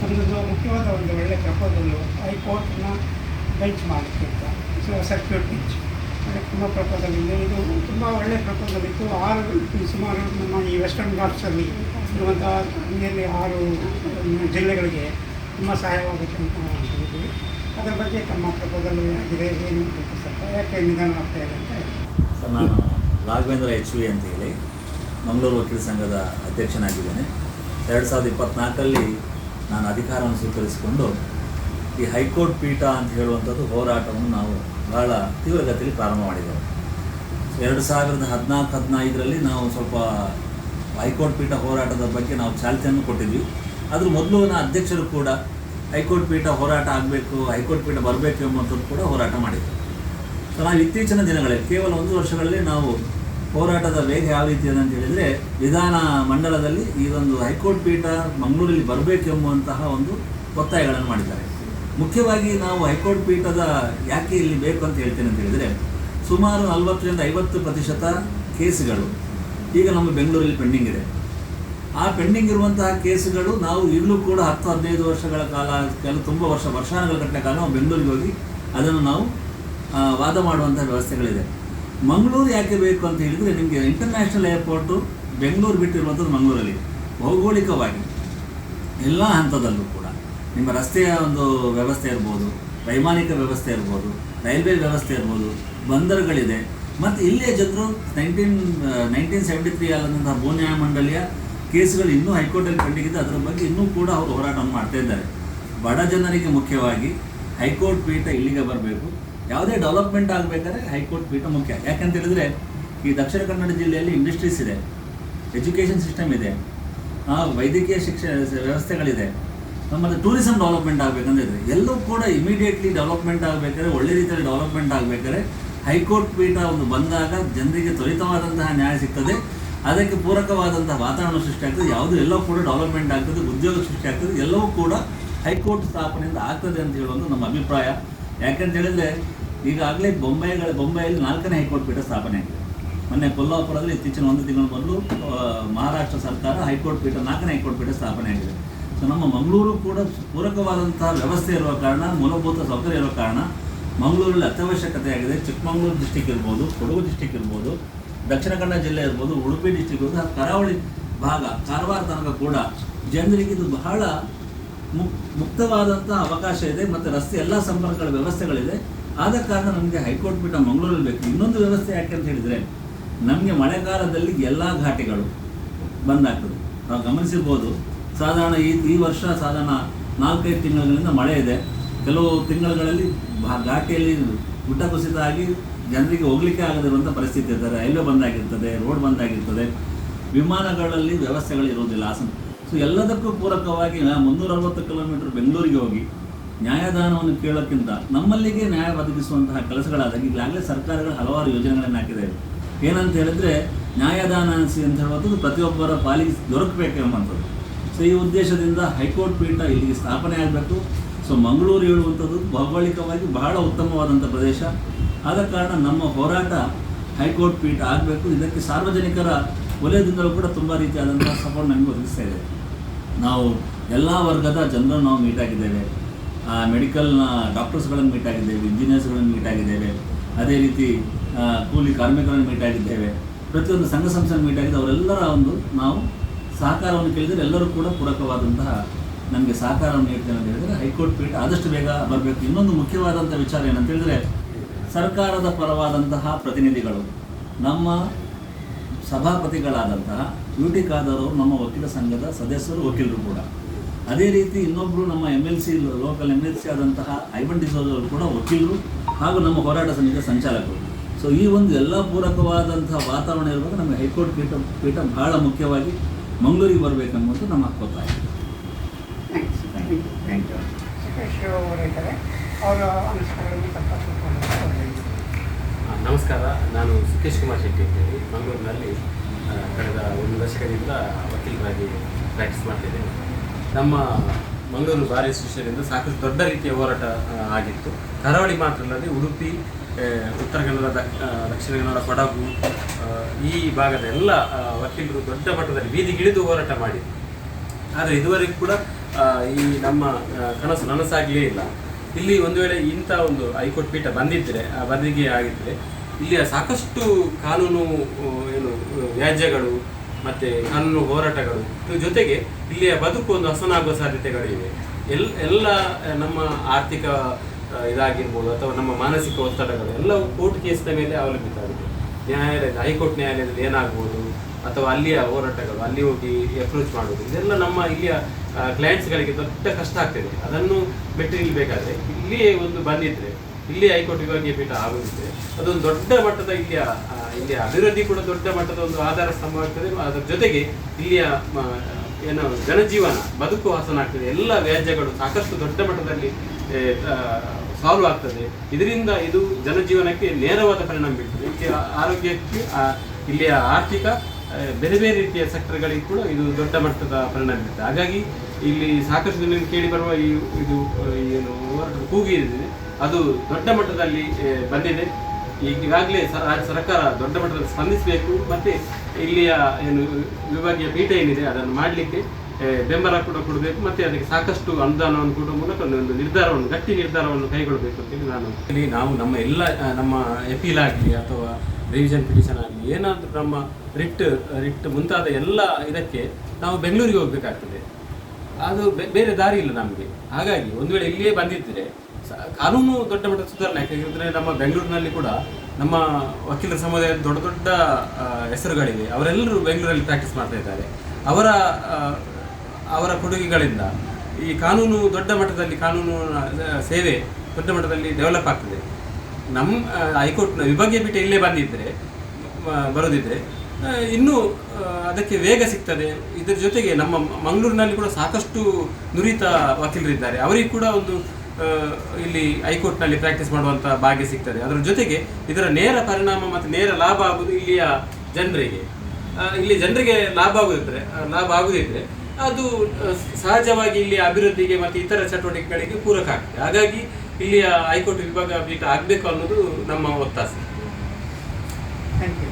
ನಮ್ಮದು ಮುಖ್ಯವಾದ ಒಂದು ಒಳ್ಳೆ ಪ್ರಪೋಸಲ್ಲು ಹೈಕೋರ್ಟ್ನ ಬೆಂಚ್ ಮಾಡಲಿಕ್ಕಿಂತ ಸೊ ಸರ್ಕ್ಯೂಟ್ ಬೆಂಚ್ ಅದಕ್ಕೆ ತುಂಬ ಪ್ರಪೋಸಲ್ ಇದೆ ಇದು ತುಂಬ ಒಳ್ಳೆಯ ಪ್ರಪೋಸಲ್ ಇತ್ತು ಆರು, ಸುಮಾರು ನಮ್ಮ ಈ ವೆಸ್ಟರ್ನ್ ಘಾಟ್ಸಲ್ಲಿ ಇರುವಂಥ ನಿಯರ್ಲಿ ಆರು ಜಿಲ್ಲೆಗಳಿಗೆ ತುಂಬ ಸಹಾಯವಾಗುತ್ತೆ ಅಂತ ಅಂದ್ಕೊಂಡಿದ್ದೀವಿ. ಅದರ ಬಗ್ಗೆ ತಮ್ಮ ಪ್ರಪೋಸಲ್ ಏನಾಗಿದೆ ಏನು ಸ್ವಲ್ಪ ಯಾಕೆ ನಿಧಾನ ಆಗ್ತಾ ಇದೆ ಅಂತ ನಾನು ರಾಘವೇಂದ್ರ ಎಚ್ ವಿ ಅಂತ ಹೇಳಿ ಮಂಗಳೂರು ವಕೀಲ ಸಂಘದ ಅಧ್ಯಕ್ಷನಾಗಿದ್ದೇನೆ. ಎರಡು ಸಾವಿರದ ಇಪ್ಪತ್ತ್ನಾಲ್ಕರಲ್ಲಿ ನಾನು ಅಧಿಕಾರವನ್ನು ಸ್ವೀಕರಿಸಿಕೊಂಡು ಈ ಹೈಕೋರ್ಟ್ ಪೀಠ ಅಂತ ಹೇಳುವಂಥದ್ದು ಹೋರಾಟವನ್ನು ನಾವು ಬಹಳ ತೀವ್ರಗತಿಯಲ್ಲಿ ಪ್ರಾರಂಭ ಮಾಡಿದ್ದೇವೆ. ಎರಡು ಸಾವಿರದ ಹದಿನಾಲ್ಕು, ಹದಿನೈದರಲ್ಲಿ ನಾವು ಸ್ವಲ್ಪ ಹೈಕೋರ್ಟ್ ಪೀಠ ಹೋರಾಟದ ಬಗ್ಗೆ ನಾವು ಚಾಲ್ತಿಯನ್ನು ಕೊಟ್ಟಿದ್ವಿ. ಅದ್ರ ಮೊದಲು ನಾ ಅಧ್ಯಕ್ಷರು ಕೂಡ ಹೈಕೋರ್ಟ್ ಪೀಠ ಹೋರಾಟ ಆಗಬೇಕು, ಹೈಕೋರ್ಟ್ ಪೀಠ ಬರಬೇಕು ಎಂಬಂಥದ್ದು ಕೂಡ ಹೋರಾಟ ಮಾಡಿದ್ವಿ. ಸೊ ನಾವು ಇತ್ತೀಚಿನ ದಿನಗಳಲ್ಲಿ, ಕೇವಲ ಒಂದು ವರ್ಷಗಳಲ್ಲಿ ನಾವು ಹೋರಾಟದ ವೇಗ ಯಾವ ರೀತಿ ಅಂತ ಹೇಳಿದರೆ, ವಿಧಾನ ಮಂಡಲದಲ್ಲಿ ಈ ಒಂದು ಹೈಕೋರ್ಟ್ ಪೀಠ ಮಂಗಳೂರಲ್ಲಿ ಬರಬೇಕೆಂಬುವಂತಹ ಒಂದು ಒತ್ತಾಯಗಳನ್ನು ಮಾಡಿದ್ದಾರೆ. ಮುಖ್ಯವಾಗಿ ನಾವು ಹೈಕೋರ್ಟ್ ಪೀಠದ ಯಾಕೆ ಇಲ್ಲಿ ಬೇಕು ಅಂತ ಹೇಳ್ತೇನೆ ಅಂತ ಹೇಳಿದರೆ, ಸುಮಾರು ನಲವತ್ತರಿಂದ ಐವತ್ತು ಪ್ರತಿಶತ ಕೇಸುಗಳು ಈಗ ನಮ್ಮ ಬೆಂಗಳೂರಲ್ಲಿ ಪೆಂಡಿಂಗ್ ಇದೆ. ಆ ಪೆಂಡಿಂಗ್ ಇರುವಂತಹ ಕೇಸುಗಳು ನಾವು ಈಗಲೂ ಕೂಡ ಹತ್ತು, ಹದಿನೈದು ವರ್ಷಗಳ ಕಾಲ, ಕೆಲವು ತುಂಬ ವರ್ಷ ವರ್ಷಾನುಗಳ ಗಟ್ಟಲೆ ಕಾಲ ನಾವು ಬೆಂಗಳೂರಿಗೆ ಹೋಗಿ ಅದನ್ನು ನಾವು ವಾದ ಮಾಡುವಂಥ ವ್ಯವಸ್ಥೆಗಳಿದೆ. ಮಂಗಳೂರು ಯಾಕೆ ಬೇಕು ಅಂತ ಹೇಳಿದರೆ ನಿಮಗೆ ಇಂಟರ್ನ್ಯಾಷನಲ್ ಏರ್ಪೋರ್ಟು ಬೆಂಗಳೂರು ಬಿಟ್ಟಿರುವಂಥದ್ದು ಮಂಗಳೂರಲ್ಲಿ, ಭೌಗೋಳಿಕವಾಗಿ, ಎಲ್ಲ ಹಂತದಲ್ಲೂ ಕೂಡ. ನಿಮ್ಮ ರಸ್ತೆಯ ಒಂದು ವ್ಯವಸ್ಥೆ ಇರ್ಬೋದು, ವೈಮಾನಿಕ ವ್ಯವಸ್ಥೆ ಇರ್ಬೋದು, ರೈಲ್ವೆ ವ್ಯವಸ್ಥೆ ಇರ್ಬೋದು, ಬಂದರುಗಳಿದೆ. ಮತ್ತು ಇಲ್ಲಿಯ ಜನರು ನೈನ್ಟೀನ್ ನೈನ್ಟೀನ್ ಸೆವೆಂಟಿ ತ್ರೀ ಆದಂತಹ ಭೂ ನ್ಯಾಯಮಂಡಳಿಯ ಕೇಸುಗಳು ಇನ್ನೂ ಹೈಕೋರ್ಟಲ್ಲಿ ಕಂಡಿಗಿದ್ದು ಅದರ ಬಗ್ಗೆ ಇನ್ನೂ ಕೂಡ ಅವರು ಹೋರಾಟವನ್ನು ಮಾಡ್ತಾ ಇದ್ದಾರೆ. ಬಡ ಜನರಿಗೆ ಮುಖ್ಯವಾಗಿ ಹೈಕೋರ್ಟ್ ಪೀಠ ಇಲ್ಲಿಗೆ ಬರಬೇಕು. ಯಾವುದೇ ಡೆವಲಪ್ಮೆಂಟ್ ಆಗಬೇಕಾದ್ರೆ ಹೈಕೋರ್ಟ್ ಪೀಠ ಮುಖ್ಯ. ಯಾಕಂತ ಹೇಳಿದ್ರೆ, ಈ ದಕ್ಷಿಣ ಕನ್ನಡ ಜಿಲ್ಲೆಯಲ್ಲಿ ಇಂಡಸ್ಟ್ರೀಸ್ ಇದೆ ಎಜುಕೇಷನ್ ಸಿಸ್ಟಮ್ ಇದೆ ವೈದ್ಯಕೀಯ ಶಿಕ್ಷಣ ವ್ಯವಸ್ಥೆಗಳಿದೆ. ನಮ್ಮಲ್ಲಿ ಟೂರಿಸಂ ಡೆವಲಪ್ಮೆಂಟ್ ಆಗಬೇಕಂದ್ರೆ ಎಲ್ಲವೂ ಕೂಡ ಇಮಿಡಿಯೇಟ್ಲಿ ಡೆವಲಪ್ಮೆಂಟ್ ಆಗಬೇಕಾದ್ರೆ, ಒಳ್ಳೆ ರೀತಿಯಲ್ಲಿ ಡೆವಲಪ್ಮೆಂಟ್ ಆಗಬೇಕಾದ್ರೆ ಹೈಕೋರ್ಟ್ ಪೀಠ ಒಂದು ಬಂದಾಗ ಜನರಿಗೆ ತ್ವರಿತವಾದಂತಹ ನ್ಯಾಯ ಸಿಗ್ತದೆ. ಅದಕ್ಕೆ ಪೂರಕವಾದಂತಹ ವಾತಾವರಣ ಸೃಷ್ಟಿ ಆಗ್ತದೆ. ಯಾವುದು ಎಲ್ಲವೂ ಕೂಡ ಡೆವಲಪ್ಮೆಂಟ್ ಆಗ್ತದೆ, ಉದ್ಯೋಗ ಸೃಷ್ಟಿ ಆಗ್ತದೆ, ಎಲ್ಲವೂ ಕೂಡ ಹೈಕೋರ್ಟ್ ಸ್ಥಾಪನೆಯಿಂದ ಆಗ್ತದೆ ಅಂತ ಹೇಳುವಂಥ ನಮ್ಮ ಅಭಿಪ್ರಾಯ. ಯಾಕಂತ ಹೇಳಿದ್ರೆ, ಈಗಾಗಲೇ ಬೊಂಬೈಗಳ, ಬೊಂಬೈಯಲ್ಲಿ ನಾಲ್ಕನೇ ಹೈಕೋರ್ಟ್ ಪೀಠ ಸ್ಥಾಪನೆ ಆಗಿದೆ. ಮೊನ್ನೆ ಕೊಲ್ಲಾಪುರದಲ್ಲಿ ಇತ್ತೀಚಿನ ಒಂದು ತಿಂಗಳು ಬಂದು ಮಹಾರಾಷ್ಟ್ರ ಸರ್ಕಾರ ಹೈಕೋರ್ಟ್ ಪೀಠ, ನಾಲ್ಕನೇ ಹೈಕೋರ್ಟ್ ಪೀಠ ಸ್ಥಾಪನೆ ಆಗಿದೆ. ಸೊ ನಮ್ಮ ಮಂಗಳೂರು ಕೂಡ ಪೂರಕವಾದಂತಹ ವ್ಯವಸ್ಥೆ ಇರುವ ಕಾರಣ, ಮೂಲಭೂತ ಸೌಕರ್ಯ ಇರುವ ಕಾರಣ, ಮಂಗಳೂರಲ್ಲಿ ಅತ್ಯವಶ್ಯಕತೆ ಆಗಿದೆ. ಚಿಕ್ಕಮಗಳೂರು ಡಿಸ್ಟಿಕ್ ಇರ್ಬೋದು, ಕೊಡಗು ಡಿಸ್ಟಿಕ್ ಇರ್ಬೋದು, ದಕ್ಷಿಣ ಕನ್ನಡ ಜಿಲ್ಲೆ ಇರ್ಬೋದು, ಉಡುಪಿ ಡಿಸ್ಟಿಕ್ ಇರ್ಬೋದು, ಕರಾವಳಿ ಭಾಗ, ಕಾರವಾರ ತನಕ ಕೂಡ ಜನರಿಗೆ ಇದು ಬಹಳ ಮುಕ್ತವಾದಂಥ ಅವಕಾಶ ಇದೆ ಮತ್ತು ರಸ್ತೆ ಎಲ್ಲ ಸಂಪರ್ಕಗಳ ವ್ಯವಸ್ಥೆಗಳಿದೆ. ಆದ ಕಾರಣ ನಮಗೆ ಹೈಕೋರ್ಟ್ ಪೀಠ ಮಂಗಳೂರಲ್ಲಿ ಬೇಕು. ಇನ್ನೊಂದು ವ್ಯವಸ್ಥೆ ಯಾಕೆ ಅಂತ ಹೇಳಿದರೆ, ನಮಗೆ ಮಳೆಗಾಲದಲ್ಲಿ ಎಲ್ಲ ಘಾಟಿಗಳು ಬಂದಾಗ್ತದೆ. ನಾವು ಗಮನಿಸಿರ್ಬೋದು, ಸಾಧಾರಣ ಈ ಈ ವರ್ಷ ಸಾಧಾರಣ ನಾಲ್ಕೈದು ತಿಂಗಳಿಂದ ಮಳೆ ಇದೆ. ಕೆಲವು ತಿಂಗಳುಗಳಲ್ಲಿ ಘಾಟಿಯಲ್ಲಿ ಗುಡ್ಡ ಕುಸಿತ ಆಗಿ ಜನರಿಗೆ ಹೋಗ್ಲಿಕ್ಕೆ ಆಗದಿರುವಂಥ ಪರಿಸ್ಥಿತಿ ಇರ್ತದೆ. ರೈಲ್ವೆ ಬಂದಾಗಿರ್ತದೆ ರೋಡ್ ಬಂದಾಗಿರ್ತದೆ ವಿಮಾನಗಳಲ್ಲಿ ವ್ಯವಸ್ಥೆಗಳು ಇರೋದಿಲ್ಲ ಹಾಸನ ಸೊ ಎಲ್ಲದಕ್ಕೂ ಪೂರಕವಾಗಿ ಮುನ್ನೂರ ಅರವತ್ತು ಕಿಲೋಮೀಟರ್ ಬೆಂಗಳೂರಿಗೆ ಹೋಗಿ ನ್ಯಾಯದಾನವನ್ನು ಕೇಳೋಕ್ಕಿಂತ ನಮ್ಮಲ್ಲಿಗೆ ನ್ಯಾಯ ಒದಗಿಸುವಂತಹ ಕೆಲಸಗಳಾದಾಗ ಈಗಾಗಲೇ ಸರ್ಕಾರಗಳು ಹಲವಾರು ಯೋಜನೆಗಳನ್ನು ಹಾಕಿದೆ ಏನಂತ ಹೇಳಿದ್ರೆ, ನ್ಯಾಯದಾನ ಅನಿಸಿ ಅಂತ ಹೇಳುವಂಥದ್ದು ಪ್ರತಿಯೊಬ್ಬರ ಪಾಲಿಗೆ ದೊರಕಬೇಕು ಎಂಬಂಥದ್ದು. ಸೊ ಈ ಉದ್ದೇಶದಿಂದ ಹೈಕೋರ್ಟ್ ಪೀಠ ಇಲ್ಲಿಗೆ ಸ್ಥಾಪನೆ ಆಗಬೇಕು. ಸೊ ಮಂಗಳೂರು ಹೇಳುವಂಥದ್ದು ಭೌಗೋಳಿಕವಾಗಿ ಬಹಳ ಉತ್ತಮವಾದಂಥ ಪ್ರದೇಶ. ಆದ ಕಾರಣ ನಮ್ಮ ಹೋರಾಟ ಹೈಕೋರ್ಟ್ ಪೀಠ ಆಗಬೇಕು. ಇದಕ್ಕೆ ಸಾರ್ವಜನಿಕರ ವಲಯದಿಂದಲೂ ಕೂಡ ತುಂಬ ರೀತಿಯಾದಂಥ ಸಪೋರ್ಟ್ ನಮಗೆ ಒದಗಿಸ್ತಾ ಇದೆ. ನಾವು ಎಲ್ಲ ವರ್ಗದ ಜನರನ್ನು ನಾವು ಮೀಟ್ ಆಗಿದ್ದೇವೆ. ಮೆಡಿಕಲ್ನ ಡಾಕ್ಟರ್ಸ್ಗಳನ್ನು ಮೀಟ್ ಆಗಿದ್ದೇವೆ ಇಂಜಿನಿಯರ್ಸ್ಗಳನ್ನು ಮೀಟ್ ಆಗಿದ್ದೇವೆ. ಅದೇ ರೀತಿ ಕೂಲಿ ಕಾರ್ಮಿಕರನ್ನು ಮೀಟ್ ಆಗಿದ್ದೇವೆ. ಪ್ರತಿಯೊಂದು ಸಂಘ ಸಂಸ್ಥೆ ಮೀಟ್ ಆಗಿದೆ ಅವರೆಲ್ಲರ ಒಂದು ನಾವು ಸಹಕಾರವನ್ನು ಕೇಳಿದರೆ ಎಲ್ಲರೂ ಕೂಡ ಪೂರಕವಾದಂತಹ ನಮಗೆ ಸಹಕಾರವನ್ನು ನೀಡ್ತೇನೆ ಅಂತ ಹೇಳಿದರೆ ಹೈಕೋರ್ಟ್ ಪೀಠ ಆದಷ್ಟು ಬೇಗ ಬರಬೇಕು. ಇನ್ನೊಂದು ಮುಖ್ಯವಾದಂಥ ವಿಚಾರ ಏನಂತ ಹೇಳಿದರೆ ಸರ್ಕಾರದ ಪರವಾದಂತಹ ಪ್ರತಿನಿಧಿಗಳು ನಮ್ಮ ಸಭಾಪತಿಗಳಾದಂತಹ ಯು ಟಿ ಖಾದರ್ ನಮ್ಮ ವಕೀಲ ಸಂಘದ ಸದಸ್ಯರು ವಕೀಲರು ಕೂಡ. ಅದೇ ರೀತಿ ಇನ್ನೊಬ್ಬರು ನಮ್ಮ M L C local M L C ಆದಂತಹ ಐವನ್ ಡಿಸೋಜ್ ಅವರು ಕೂಡ ವಕೀಲರು ಹಾಗೂ ನಮ್ಮ ಹೋರಾಟ ಸಮಿತಿಯ ಸಂಚಾಲಕರು. ಸೊ ಈ ಒಂದು ಎಲ್ಲ ಪೂರಕವಾದಂತಹ ವಾತಾವರಣ ಇರುವಾಗ ನಮಗೆ ಹೈಕೋರ್ಟ್ ಪೀಠ ಪೀಠ ಬಹಳ ಮುಖ್ಯವಾಗಿ ಮಂಗಳೂರಿಗೆ ಬರಬೇಕನ್ನುವುದು ನಮ್ಮ ಅಭಿಪ್ರಾಯ ಅವರು ಅನಿಸಿಕೆಗಳನ್ನು ಸ್ವಲ್ಪ ತಿಳ್ಕೊಂಡು ಅವ್ರಿಗೆ ಆ, ನಮಸ್ಕಾರ, ನಾನು ಸುಖೇಶ್ ಕುಮಾರ್ ಶೆಟ್ಟಿ ಅಂತೇಳಿ. ಮಂಗಳೂರಿನಲ್ಲಿ ಕಳೆದ ಒಂದು ದಶಕದಿಂದ ವಕೀಲರಾಗಿ ಪ್ರಾಕ್ಟೀಸ್ ಮಾಡ್ತಿದ್ದೇನೆ. ನಮ್ಮ ಮಂಗಳೂರು ಬಾರ್ ಅಸೋಸಿಯೇಷನಿಂದ ಸಾಕಷ್ಟು ದೊಡ್ಡ ರೀತಿಯ ಹೋರಾಟ ಆಗಿತ್ತು. ಕರಾವಳಿ ಮಾತ್ರ ಅಲ್ಲದೆ ಉಡುಪಿ ಉತ್ತರ ಕನ್ನಡ ದಕ್ಷಿಣ ಕನ್ನಡ, ಕೊಡಗು ಈ ಭಾಗದ ಎಲ್ಲ ವಕೀಲರು ದೊಡ್ಡ ಮಟ್ಟದಲ್ಲಿ ಬೀದಿಗಿಳಿದು ಹೋರಾಟ ಮಾಡಿ ಆದರೆ ಇದುವರೆಗೂ ಕೂಡ ಈ ನಮ್ಮ ಕನಸು ನನಸಾಗಲೇ ಇಲ್ಲ. ಇಲ್ಲಿ ಒಂದು ವೇಳೆ ಇಂಥ ಒಂದು ಹೈಕೋರ್ಟ್ ಪೀಠ ಬಂದಿದ್ದರೆ ಬದಿಗೆ ಆಗಿದ್ದರೆ ಇಲ್ಲಿಯ ಸಾಕಷ್ಟು ಕಾನೂನು ಏನು, ವ್ಯಾಜ್ಯಗಳು ಮತ್ತು ಕಾನೂನು ಹೋರಾಟಗಳು ಜೊತೆಗೆ ಇಲ್ಲಿಯ ಬದುಕು ಒಂದು ಹಸನಾಗುವ ಸಾಧ್ಯತೆಗಳಿವೆ. ಎಲ್, ಎಲ್ಲ ನಮ್ಮ ಆರ್ಥಿಕ ಇದಾಗಿರ್ಬೋದು ಅಥವಾ ನಮ್ಮ ಮಾನಸಿಕ ಒತ್ತಡಗಳು ಎಲ್ಲವೂ ಕೋರ್ಟ್ ಕೇಸಿನ ಮೇಲೆ ಅವಲಂಬಿತ ಆಗಿದೆ ನ್ಯಾಯಾಲಯದ, ಹೈಕೋರ್ಟ್ ನ್ಯಾಯಾಲಯದಲ್ಲಿ ಏನಾಗ್ಬೋದು ಅಥವಾ ಅಲ್ಲಿಯ ಹೋರಾಟಗಳು, ಅಲ್ಲಿ ಹೋಗಿ ಅಪ್ರೋಚ್ ಮಾಡೋದು ಇದೆಲ್ಲ ನಮ್ಮ ಇಲ್ಲಿಯ ಕ್ಲೈಂಟ್ಸ್ಗಳಿಗೆ ದೊಡ್ಡ ಕಷ್ಟ ಆಗ್ತದೆ. ಅದನ್ನು ಬಿಟ್ಟು ನಿಲ್ಬೇಕಾದ್ರೆ ಇಲ್ಲಿಯೇ ಒಂದು ಬಂದಿದ್ರೆ ಇಲ್ಲಿ ಹೈಕೋರ್ಟ್ ವಿಭಾಗೀಯ ಪೀಠ ಆಗುತ್ತೆ ಅದೊಂದು ದೊಡ್ಡ ಮಟ್ಟದ ಇಲ್ಲಿಯ ಇಲ್ಲಿಯ ಅಭಿವೃದ್ಧಿ ಕೂಡ ದೊಡ್ಡ ಮಟ್ಟದ ಒಂದು ಆಧಾರ ಸ್ತಂಭವಾಗ್ತದೆ ಅದರ ಜೊತೆಗೆ ಇಲ್ಲಿಯ ಏನು ಜನಜೀವನ, ಬದುಕು ಹಸನಾಗ್ತದೆ ಎಲ್ಲ ವ್ಯಾಜ್ಯಗಳು ಸಾಕಷ್ಟು ದೊಡ್ಡ ಮಟ್ಟದಲ್ಲಿ ಸಾಲ್ವ್ ಆಗ್ತದೆ. ಇದರಿಂದ ಇದು ಜನಜೀವನಕ್ಕೆ ನೇರವಾದ ಪರಿಣಾಮ ಬೀಳ್ತದೆ. ಇಲ್ಲಿಯ ಆರೋಗ್ಯಕ್ಕೆ ಇಲ್ಲಿಯ ಆರ್ಥಿಕ ಬೇರೆ ಬೇರೆ ರೀತಿಯ ಸೆಕ್ಟರ್ಗಳಿಗೆ ಕೂಡ ಇದು ದೊಡ್ಡ ಮಟ್ಟದ ಪರಿಣಾಮ ಬೀರುತ್ತೆ ಹಾಗಾಗಿ ಇಲ್ಲಿ ಸಾಕಷ್ಟು ಜನ ಕೇಳಿ ಬರುವ ಈ, ಇದು ಏನು ಹೋರಾಟದ ಕೂಗು ಅದು ದೊಡ್ಡ ಮಟ್ಟದಲ್ಲಿ ಬಂದಿದೆ. ಈಗ- ಈಗಾಗಲೇ ಸರ್ಕಾರ ದೊಡ್ಡ ಮಟ್ಟದಲ್ಲಿ ಸ್ಪಂದಿಸಬೇಕು. ಮತ್ತೆ ಇಲ್ಲಿಯ, ಏನು, ವಿಭಾಗೀಯ ಪೀಠ ಏನಿದೆ, ಅದನ್ನು ಮಾಡಲಿಕ್ಕೆ ಬೆಂಬಲ ಕೂಡ ಕೊಡಬೇಕು. ಮತ್ತೆ ಅದಕ್ಕೆ ಸಾಕಷ್ಟು ಅನುದಾನವನ್ನು ಕೊಡುವ ಮೂಲಕ ಒಂದು ನಿರ್ಧಾರವನ್ನು, ಗಟ್ಟಿ ನಿರ್ಧಾರವನ್ನು ಕೈಗೊಳ್ಳಬೇಕು ಅಂತೇಳಿ ನಾನು ಇಲ್ಲಿ ನಾವು ನಮ್ಮ ಎಲ್ಲ ನಮ್ಮ ಎಪೀಲ್ ಆಗಲಿ ಅಥವಾ ರಿವಿಷನ್ ಪಿಟಿಷನ್ ಆಗಲಿ, ಏನಾದರೂ ನಮ್ಮ ರಿಟ್ ರಿಟ್ ಮುಂತಾದ ಎಲ್ಲ ಇದಕ್ಕೆ ನಾವು ಬೆಂಗಳೂರಿಗೆ ಹೋಗಬೇಕಾಗ್ತದೆ. ಅದು ಬೇರೆ ದಾರಿ ಇಲ್ಲ ನಮಗೆ. ಹಾಗಾಗಿ ಒಂದು ವೇಳೆ ಇಲ್ಲಿಯೇ ಬಂದಿದ್ದರೆ ಕಾನೂನು ದೊಡ್ಡ ಮಟ್ಟದ ಸುಧಾರಣೆ, ಯಾಕೆಂದ್ರೆ ನಮ್ಮ ಬೆಂಗಳೂರಿನಲ್ಲಿ ಕೂಡ ನಮ್ಮ ವಕೀಲರ ಸಮುದಾಯದ ದೊಡ್ಡ ದೊಡ್ಡ ಹೆಸರುಗಳಿವೆ. ಅವರೆಲ್ಲರೂ ಬೆಂಗಳೂರಲ್ಲಿ ಪ್ರಾಕ್ಟೀಸ್ ಮಾಡ್ತಾ ಇದ್ದಾರೆ. ಅವರ ಅವರ ಕೊಡುಗೆಗಳಿಂದ ಈ ಕಾನೂನು ದೊಡ್ಡ ಮಟ್ಟದಲ್ಲಿ ಕಾನೂನು ಸೇವೆ ದೊಡ್ಡ ಮಟ್ಟದಲ್ಲಿ ಡೆವಲಪ್ ಆಗ್ತದೆ. ನಮ್ಮ ಹೈಕೋರ್ಟ್ನ ವಿಭಾಗೀಯ ಪೀಠ ಇಲ್ಲೇ ಬಂದಿದ್ದರೆ ಬರೋದಿದ್ರೆ ಇನ್ನೂ ಅದಕ್ಕೆ ವೇಗ ಸಿಗ್ತದೆ. ಇದರ ಜೊತೆಗೆ ನಮ್ಮ ಮಂಗಳೂರಿನಲ್ಲಿ ಕೂಡ ಸಾಕಷ್ಟು ನುರಿತ ವಕೀಲರಿದ್ದಾರೆ. ಅವರಿಗೆ ಕೂಡ ಒಂದು ಇಲ್ಲಿ ಹೈಕೋರ್ಟ್ನಲ್ಲಿ ಪ್ರಾಕ್ಟೀಸ್ ಮಾಡುವಂಥ ಭಾಗ್ಯ ಸಿಗ್ತದೆ. ಅದರ ಜೊತೆಗೆ ಇದರ ನೇರ ಪರಿಣಾಮ ಮತ್ತು ನೇರ ಲಾಭ ಆಗುವುದು ಇಲ್ಲಿಯ ಜನರಿಗೆ. ಇಲ್ಲಿ ಜನರಿಗೆ ಲಾಭ ಆಗುದಿದ್ರೆ ಲಾಭ ಆಗುದಿದ್ರೆ ಅದು ಸಹಜವಾಗಿ ಇಲ್ಲಿ ಅಭಿವೃದ್ಧಿಗೆ ಮತ್ತು ಇತರ ಚಟುವಟಿಕೆಗಳಿಗೆ ಪೂರಕ ಆಗ್ತದೆ. ಹಾಗಾಗಿ ಇಲ್ಲಿಯ ಹೈಕೋರ್ಟ್ ವಿಭಾಗ ಆಗಬೇಕು ಅನ್ನೋದು ನಮ್ಮ ಒತ್ತಾಸೆ. Thank you